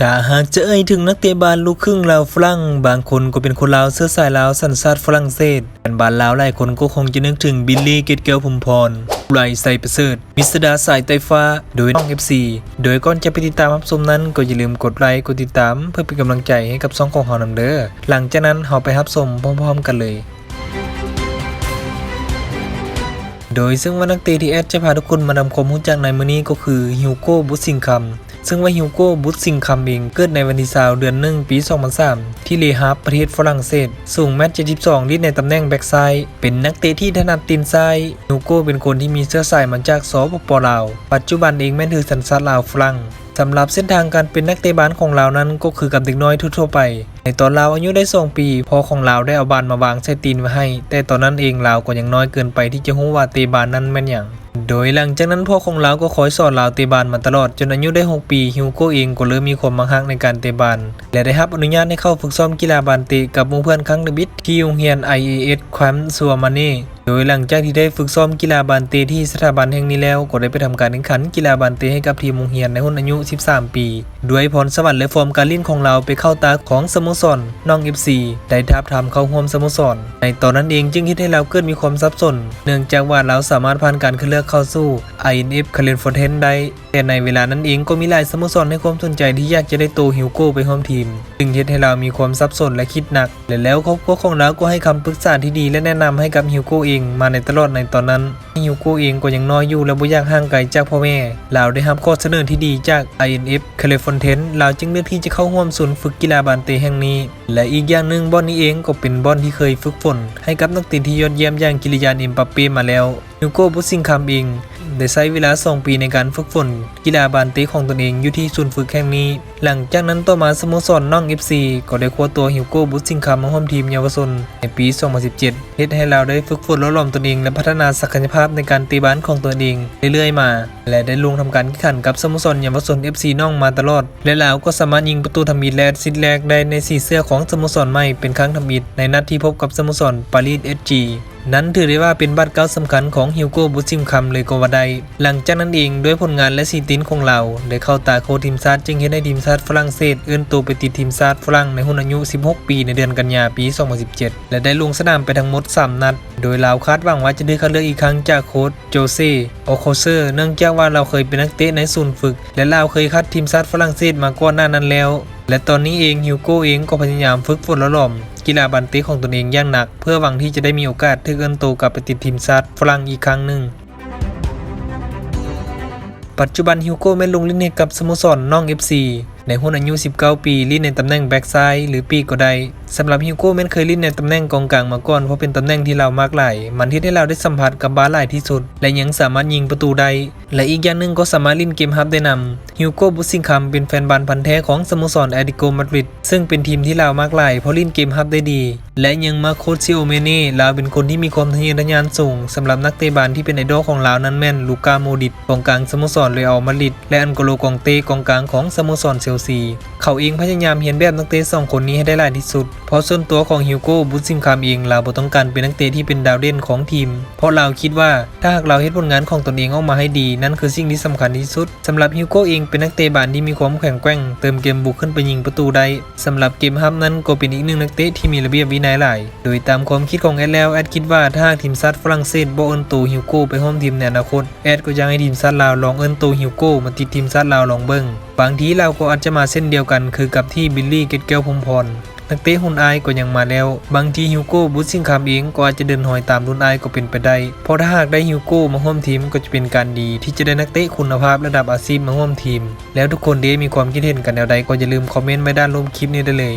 ถ้าหากจะเอ่ยถึงนักเตะบาลลูกครึ่งลาวฝรั่งบางคนก็เป็นคนลาวเสื้อสายลาวสัญชาติฝรั่งเศสแต่บานลาวหลายคนก็คงจะนึกถึงบิลลี่เกตเกลพุมพรไรไซประเสริฐมิสดาสายไตฟ้า โดยน้อง FC โดยก่อนจะไปติดตามรับชมนั้น ก็อย่าลืมกดไลค์กดติดตาม เพื่อเป็นกำลังใจให้กับซองของเฮานำเด้อหลังจากนั้นเฮาไปรับชมพร้อม ๆ กันเลยโดยซึ่งว่านักเตะที่แอดจะพาทุกคนมานำความรู้จักในมื้อนี้ก็คือฮิวโก้บุตซิงคัม ซึ่งว่าฮิวโก้บุตซิงคัมเองเกิดในวันที่20เดือนหนึ่งปี 2003 ที่เลฮาร์ประเทศฝรั่งเศส สูงแมตช์72ลิตรในตำแหน่งแบ็กซ้ายเป็นนักเตะที่ถนัดตีนซ้ายฮิวโก้เป็นคนที่มีเสื้อสายมาจากสปปลาว ปัจจุบันเองแม่นถือสัญชาติลาวฝรั่งสำหรับเส้นทางการเป็นนักเตะบาสของเรานั้นก็คือกับเด็กน้อยทั่วไป ในตอนเราอายุได้สองปีพ่อของเราได้เอาบานมาวางใส่ตีนไว้ให้ แต่ตอนนั้นเองเราก็ยังน้อยเกินไปที่จะรู้ว่าเตะบานนั้นแม่นอย่าง โดยหลังจากนั้นพ่อของลาวก็คอยสอนลาวเตะบานมาตลอดจนอายุได้ 6 ปีฮิวโก้เองก็เริ่มมีความมังหักในการเตะบานและได้รับอนุญาตให้เข้าฝึกซ้อมกีฬาบานเตะกับหมู่เพื่อนครั้งเดบิทที่โรงเรียน IAS แคมป์ซัวมาน่ โดยหลังจากที่ได้ฝึกซ้อมกีฬาบานเตะที่สถาบันแห่งนี้แล้ว ก็ได้ไปทำการแข่งขันกีฬาบานเตะให้กับทีมโรงเรียนในหุ่นอายุ 13 ปี ด้วยพรสวรรค์และฟอร์มการเล่นของเราไปเข้าตาของสโมสรน้องเอฟซีได้ทับทามเข้าห่วมสโมสร ในตอนนั้นเองจึงคิดให้เราเกิดมีความสับสนเนื่องจากว่าเราสามารถผ่านการคัดเลือกเข้าสู้ INF c a l e n f o r t e n ได้ แต่ในเวลานั้นเองก็มีหลายสโมสรให้ความสนใจที่อยากจะได้โตวฮิวโก้ไปร่วมทีมจึงเฮ็ดให้เรามีความสับสนและคิดหนัก และแล้วครอบครัวของเราก็ให้คำปรึกษาที่ดีและแนะนำให้กับฮิวโก้เองมาในตลอดในตอนนั้นฮิวโก้เองก็ยังน้อยอยู่และบ่อยากห่างไกลจากพ่อแม่เราได้รับข้อเสนอที่ดีจาก INF c a l e f o n t e n เราจึงเลือกที่จะเข้าร่วมศูนย์ฝึกกีฬาบานเตแห่งนี้ และอีกอย่างหนึ่งบอลนี้เองก็เป็นบอลที่เคยฝึกฝนให้กับนักเตะที่ยอดเยี่ยมอย่างกิริยานเอ็มปัปเป้มาแล้วฮิวโก้บุซิงคัมเอง ได้ใช้เวลา 2 ปีในการฝึกฝนกีฬาบานตะของตนเองอยู่ที่ศูนย์ฝึกแห่งนี้ หลังจากนั้นต่อมาสโมสรน้อง FC ก็ได้คว้าตัวฮิวโก้บุซิงคัมมาร่วมทีมเยาวชนในปี 2017เฮ็ดให้เราได้ฝึกฝนลดหลอมตนเอง และพัฒนาศักยภาพในการตีบานของตนเอง เรื่อยๆ มา และได้ลงทำการแข่งขันกับสโมสรเยาวชน FC น้องมาตลอด และเราก็สามารถยิงประตูทำอิฐและแอสซิสต์แรกได้ในสีเสื้อของสโมสรใหม่เป็นครั้งทำอิฐในนัดที่พบกับสโมสรปารีส SG นั้นถือได้ว่าเป็นบัตรเก้าสำคัญของฮิวโก้บุซิมคัมเลยก็ว่าได้หลังจากนั้นเองด้วยผลงานและสีตินของเราได้เข้าตาโคทีมชาติจึงเห็นให้ทีมชาติฝรั่งเศสเอื้อนตัวไปติดทีมชาติฝรั่งในหุ่นอายุ 16 ปีในเดือนกันยาปี 2017 และได้ลงสนามไปทั้งหมด 3 นัด โดยเราคาดหวังว่าจะได้คัดเลือกอีกครั้งจากโค้ชโจเซ่โอโคเซอร์ เนื่องจากว่าเราเคยเป็นนักเตะในศูนย์ฝึก และเราเคยคัดทีมชาติฝรั่งเศสมาก่อนหน้านั้นแล้ว และตอนนี้เองฮิวโก้เองก็พยายามฝึกฝนและหล่อม กีฬาบันติของตนเองอย่างหนัก เพื่อหวังที่จะได้มีโอกาสทึกเอินโตกลับไปติดทีมชาติฝรั่งอีกครั้งหนึ่งปัจจุบันฮิวโก้แม่นลงเล่นให้กับสโมสรน้อง FC ในหุ้นอายุ 19 ปีเล่นในตำแหน่งแบ็กซ้ายหรือปีกก็ได้สำหรับฮิวโก้แม่นเคยเล่นในตำแหน่งกองกลางมาก่อนเพราะเป็นตำแหน่งที่เรามากหลายมันที่ให้เราได้สัมผัสกับบาสหลายที่สุด และยังสามารถยิงประตูได้ และอีกอย่างหนึ่งก็สามารถเล่นเกมฮับได้นำฮิวโก้บุสซิงคัมเป็นแฟนบอลพันธุ์แท้ของสโมสรแอติโกมาดริดซึ่งเป็นทีมที่เรามากหลายเพราะเล่นเกมฮับได้ดี และยังมาโคชิโอเมเน่เราเป็นคนที่มีความทะเยอทะยานสูงสำหรับนักเตะบาลที่เป็นไอดอลของเรานั้นแม่นลูกาโมดิตกองกลางสโมสรเรอัลมาดริดและอันโกโลกองเตกองกลางของสโมสรเชลซี เขาเองพยายามเห็นแบบนักเตะสองคนนี้ให้ได้หลายที่สุด เพราะส่วนตัวของฮิวโก้บุซิมคามเองเราบ่ต้องการเป็นนักเตะที่เป็นดาวเด่นของทีม เพราะเราคิดว่าถ้าหากเราเฮ็ดผลงานของตนเองออกมาให้ดี นั่นคือสิ่งที่สำคัญที่สุดสำหรับฮิวโก้เองเป็นนักเตะบานที่มีความแข็งแกร่ง เติมเกมบุกขึ้นไปยิงประตูได้สำหรับเกมฮับนั้นก็เป็นอีกหนึ่งนักเตะที่มีระเบียบวินัยหลาย โดยตามความคิดของแอดแล้วแอดคิดว่าถ้าหากทีมชาติฝรั่งเศสบ่เอิ้นตัวฮิวโก้ไปร่วมทีมในอนาคตแอดก็อยากให้ทีมชาติลาวลองเอิ้นตัวฮิวโก้มาติดทีมชาติลาวลองเบิ่งบางทีเราก็อาจจะมาเส้นเดียวกันคือกับที่บิลลี่เกตแก้วพมพรนักเตะหุ่นอายก็ยังมาแล้ว บางทีฮิวโก้บุซิงคามเองก็อาจจะเดินหอยตามรุ่นอายก็เป็นไปได้ เพราะถ้าหากได้ฮิวโก้มาห่วมทีมก็จะเป็นการดี ที่จะได้นักเตะคุณภาพระดับอาชีพมาห่วมทีม แล้วทุกคนเด้มีความคิดเห็นกันแนวใดก็อย่าลืมคอมเมนต์ไว้ด้านล่างคลิปนี้ได้เลย